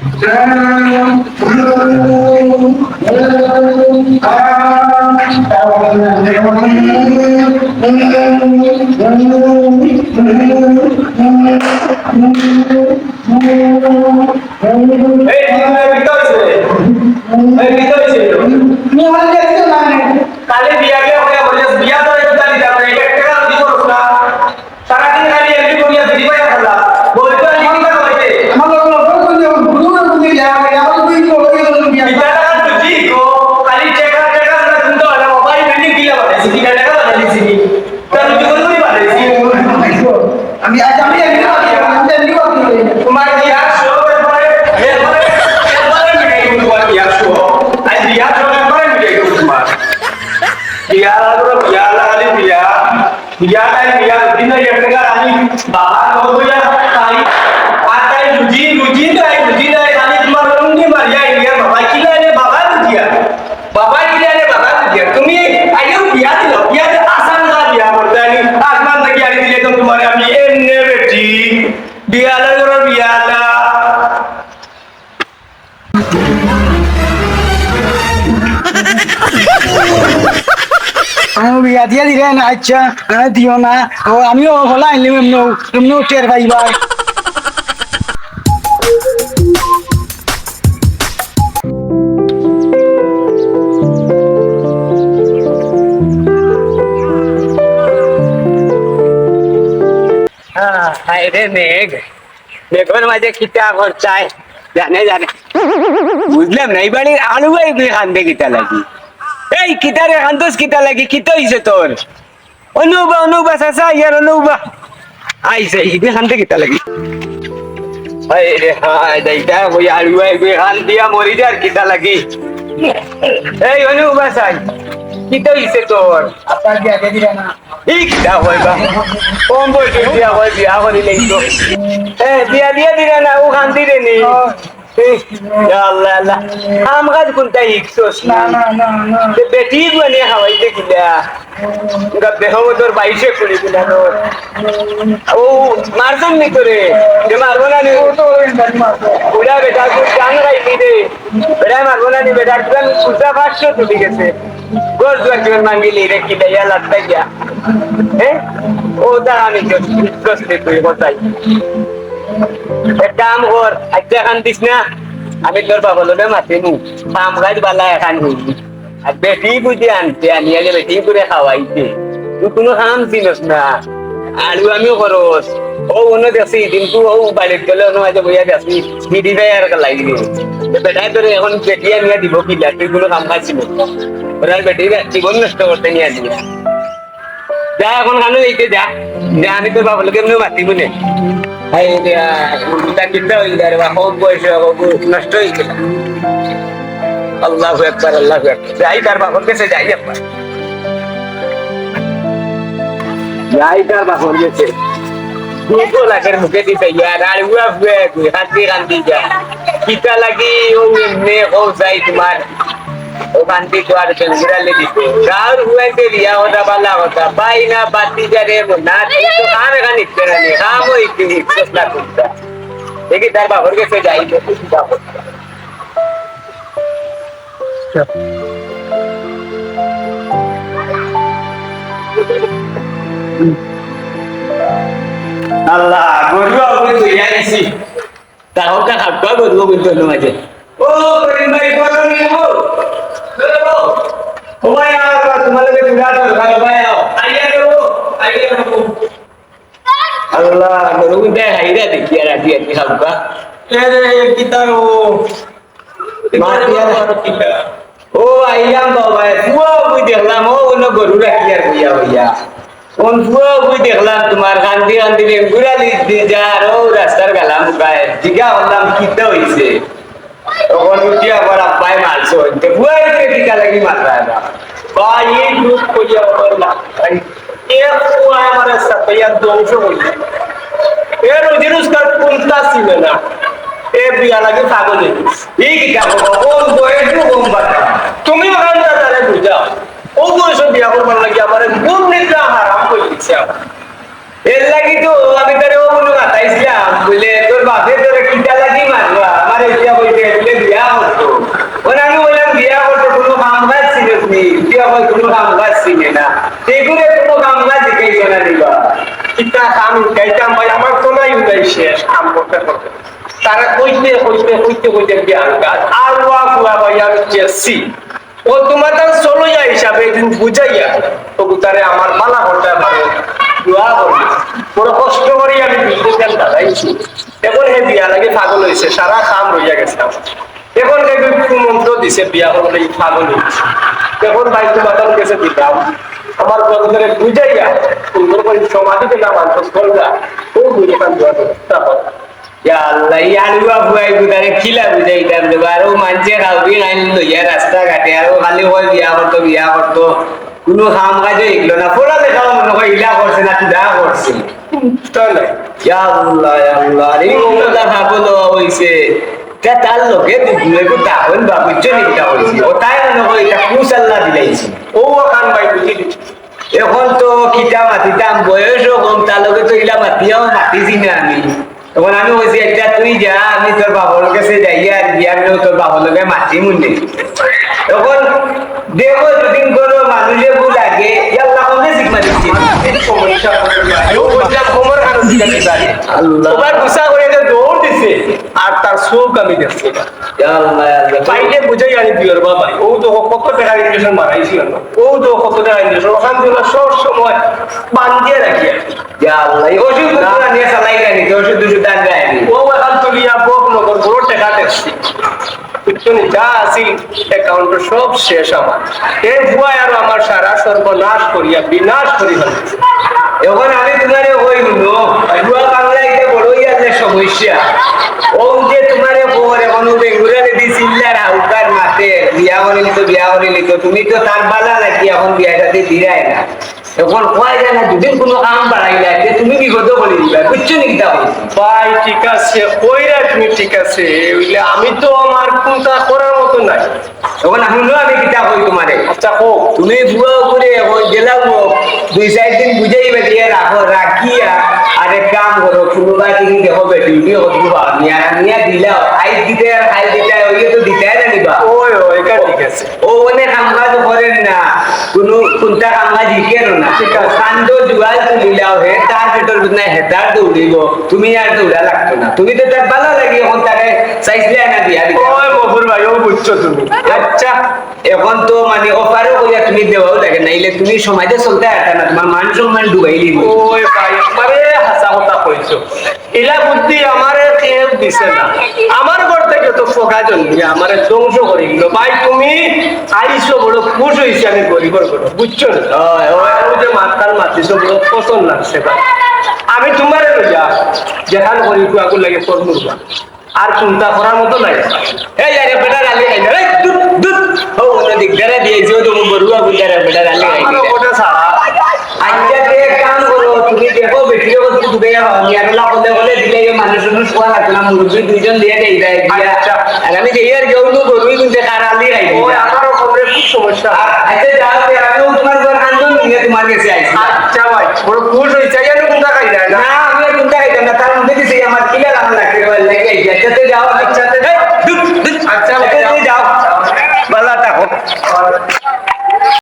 এই ভিতর এই ভিতর ছিল কালে বিয়া কে হয়ে বলে বিয়া তো একটু জানি যাবে এক এক টাকা দিব না সারাদিন খালি এমনি করিয়া দিদি পাই খালা বলতো লিখি না কইতে বিয়া টাকা তুই কো খালি টাকা টাকা না তুমি তো আলা মোবাইল বিল্ডিং কিলা বানাইছি কিলা টাকা বানাইছি তার তুই কোন করে বানাইছি আমি আজ আমি এমনি আমি এমনি করতে তোমার বিয়া শো করে এরপরে এরপরে মিটাই দেব তোমার বিয়া শো আজ বিয়া শো করে মিটাই দেব তোমার বিয়া লাগল বিয়া লাগালি বিয়া বিয়া তাই বিয়া দিন আমি বিয়া দিয়া দিলে না আচ্ছা আমি দিও না ও আমিও হলা আনলিম এমনিও এমনিও টের পাইবা রে মেঘ মেঘের মাঝে খিতা খরচায় জানে জানে বুঝলাম না এই বাড়ির আলু ভাই খান্দে কিতা লাগি এই, কিতারে খান্দোস কিতা লাগি? কিতা হইছে তোর অনুবা অনুবা চাচা ইয়ার অনুবা আইছে ইবে খান্দে কিতা লাগি। হাই রে হাই দাইতা দিয়া লাগি। এই অনুবা চাই কিতা হইছে তোর আপনার দিয়া কিতা হয় বা? কম বয়সে বিয়া হয়, বিয়া করিলে তো এ, বিয়া দিয়া দিলে না, ও আল্লাহ আল্লাহ আম গাছ কোনটা ইকছোস না না না না না বেটি বনে খাওয়াইতে কিলা গব্বে হব তোর বাইশে কুড়ি কিলা তোর ও মারছেন নি তোরে যে মারবো না নি তো বুড়া বেটা তুই জান রাইলি রে বেটা মারবো না নি বেটা তুই সুজা পাঁচশো তুলি গেছে গোর দুয়ার জীবন মাঙ্গিলি রে কিলা ইয়া ও তার আমি গসলে তুই এক কাম কর আজকে এখান দিস না, আমি তোর বাবা লোকে মাতি নু কাম কাজ বালা এখান হইলি আর বেটি বুঝি আনতে আনি আগে বেটি করে খাওয়াইতে তুই কোনো কাম চিনস না। আলু আমিও খরচ। ও অন্য দেখছি দিনকু ও বাড়ির গেলে অন্য মাঝে বইয়া দেখছি দিদি ভাই আর লাগি বেটাই তোর এখন বেটি আনিয়া দিব কি তুই কোনো কাম কাজ চিনস ওরা বেটি জীবন নষ্ট করতে নিয়ে আসবি যা এখন খানো এইতে যা। যা আমি তোর বাবা লোকে এমনি মাতি বলে এই উল্টা কিনতে হইলে বাবা কম বয়সে নষ্ট হয়ে গেল আল্লাহ একবার আল্লাহ যাই তার বাবার কাছে যাই একবার। যাই তার বাবার কাছে। দুটো লাখের মুখে দিতে ইয়ার আর উয়া ফুয়ে হাতি কান্দি যা কিতা লাগি, ও এমনি ও যাই তোমার। ও কান্দি তো আর চন্দ্রালে দিতে। গাঁর হুয়াইতে রিয়া হতা বালা হতা পাই না বাতি যারে না তুই তো কাম এখানে নিতে না কাম ওই তিনি চেষ্টা করতা। দেখি তার বাবার কাছে যাই দেখি কি বাবা আল্লাহ গরু আপনি তুই আইছি। তাও কা খাপা কিন্তু মাঝে। ও করিম ভাই গরু নিয়ে হো ও ভাই আর তোমাদের কে বিরাট ভাই ভাই আইয়া গো আইয়া গো আল্লাহ গরু দে হাইরা দেখি আর আদি আদি খাপা এ রে কিতারো ও আইয়াম বাবা ফুয়া বুই দেখলাম ও অন্য গরু রাখি আর বুইয়া বুইয়া কোন ফুয়া বুই দেখলাম তোমার কান্দি কান্দি বেঙ্গুরা দিয়ে যা আর ও রাস্তার গালাম গায়ে জিগা বললাম কিতা হইছে তখন উঠিয়া আবার আব্বাই মারছো ফুয়া এসে টিকা লাগি মাররা ভাই এই গ্রুপ করিয়া বললাম ভাই এ ফুয়া আমার সাথে ধ্বংস হইছে এ রোজি রোজগার কোনটা ছিল না? এ বিয়া লাগে পাগল। এই কি কাম কোন বয়স কোন বাটা তুমি ওখানটা তারে বুঝাও। ও বয়স বিয়া করবার লাগে আমার কোন নিদ্রা হারাম করে দিচ্ছে এর লাগি তো, আমি তারে ও মনে মাতাইছিলাম বলে তোর বাপে তোরে কিটা লাগি মারবা আমার এতিয়া না। সেগুলো কোনো কামলা শিখাইছো না দিবা কিতা কাম গাইতাম ভাই, আমার তো নাই উদাই শেষ, কাম করতে করতে। তারা কইতে কইতে কইতে কইতে জ্ঞান গাছ আর ওয়া ফুয়া ভাই আমি চেয়েছি ও তোমার তার চলইয়া হিসাবে একদিন বুঝাইয়া, তবু তারে আমার মালা করতে পারে দোয়া করবে বড় কষ্ট করে আমি বিজনেস দাঁড়াইছি। এখন হে বিয়া লাগে পাগল হয়েছে সারা কাম রইয়া গেছে এখন দেখবি মন্ত্র দিছে, বিয়া করলে পাগল হয়েছে এখন বাইক বাদাম গেছে দিতাম আমার বন্ধুরে বুঝাইয়া সুন্দর করে সমাধিতে না মানুষ করলা ও বুঝে পান দোয়া তারপর aro kali hoi biya korto biya korto কোনো কাম কাজে এগুলো না ফোলা দেখা মনে হয় ইলা করছে না তুদা করছে ইয়া আল্লাহ ইয়া আল্লাহ তো হইছে তার লোকে দুগুলো একটু তাহন বা বুঝছ ও তাই মনে হয় এটা কুসাল্লা দিলাইছে ও খান ভাই বুঝি এখন তো কিতা মাতিতাম বয়সও কম তার লগে তো ইলা মাতিয়াও মাতিছি না আমি। তখন আমি বলছি একটা তুই যা আমি তোর বাবার কাছে যাই আর বিয়ার নেও তোর বাবার লগে মাতি মুন্ডে। তখন দেখো দুদিন কোনো মানুষে ভুল লাগে ইয়াল্লা কমে শিখমা দিচ্ছি আল্লাহ। ওবার গুসা করে যে দৌড় দিছে আর তার চোখ আমি দেখছি। পাইলে বুঝাই আনি দিওর বাবাই ও তো কত টাকা ইঞ্জেকশন মারাইছিল ও তো কত টাকা ইঞ্জেকশন থেকে সব সময় বান্ধিয়ে রাখি ওষুধ নিয়ে চালাই গানি ওষুধ দুষুধ আন গানি ও এখান তুলিয়া বক নগর বড় টাকা দেখছি। যা আছিল অ্যাকাউন্ট সব শেষ আমার। এই ভুয়াই আর আমার সারা সর্বনাশ করিয়া বিনাশ করি এখন আমি তোমারে কই নো বুয়া বাংলা এটা বড়ই আছে সমস্যা ও যে তোমারে খবর এখন বেঙ্গুরা দি আউকার মাতে বিয়া করে নিতো বিয়া করে নিতো তুমি তো তার বালা নাকি এখন বিয়াটাতে দিরাই না। এখন কয় জানা দুদিন কোনো কাম বাড়াইলা যে তুমি বিপদ বলে দিবা বুঝছ নি কিতা ভাই ঠিক আছে ওইরা তুমি ঠিক আছে আমি তো আমার কোনটা করার মতো নাই। এখন শুনো আমি কিতা কই তোমারে? আচ্ছা হোক তুমি বুয়া করে গেলাম দুই চার দিন বুঝাইবে দিয়ে রাখো রাখিয়া কাম করো নিয়া নিয়া দিলাও আই দিতে আর দিতে ওই তো দিতে না নিবা ওই ওই এটা ঠিক আছে। ও মানে কাজ করেন না। কোনো কোনটা না। ঠিক আছে। কান্দ জুয়াল হে তার পেটর দৌড়িব তুমি আর দৌড়া লাগতো না। তুমি তো তার ভালো লাগি এখন তাকে চাইছিলে না দিয়া দিতে ওই মফুর ভাই ও বুঝছ তুমি। আচ্ছা এখন তো মানে অফারও কইয়া তুমি দেওয়াও লাগে নাইলে তুমি সমাজে চলতে পারতা না। তোমার মান সম্মান ডুবাইলি ওই ভাই একবারে আমি গরিবর মাতিছো বড় ভাই। আমি তোমারে যেখান করি কুয়াকু লাগে আর চিন্তা করার মতো নাই এই দুত দুত ও ওটা দিগদারে দিয়েছ তো বড়ুয়া বুঝারে বেটা রালি আমার গাইলে ওটা ছাড়া আচ্ছা তে এক কাম করো তুমি দেখো বেটির কথা তুমি যাও আমি আর লা বলে বলে দিলে এই মানুষ মানুষ কোয়া লাগবে না মুরগি দুইজন দিয়ে দেই দেয় দিয়া আচ্ছা। আর আমি যেই আর কেউ তো গরুই কিন্তু কারালি গাইলি ওই আমারও খবরে খুব সমস্যা আচ্ছা যাও তে আমিও তোমার ঘর আন্দোলন নিয়ে তোমার কাছে আইছি। আচ্ছা ভাই। বড় খুশ হয়েছে। জানো কোনটা খাই না। না আমি চিন্তা খাইতাম না। তার মধ্যে দিছি আমার কিলা রাম লাগছে বল লাগে যাতে যাও আচ্ছা আচ্ছা, আচ্ছা। যাও। ভালো থাকো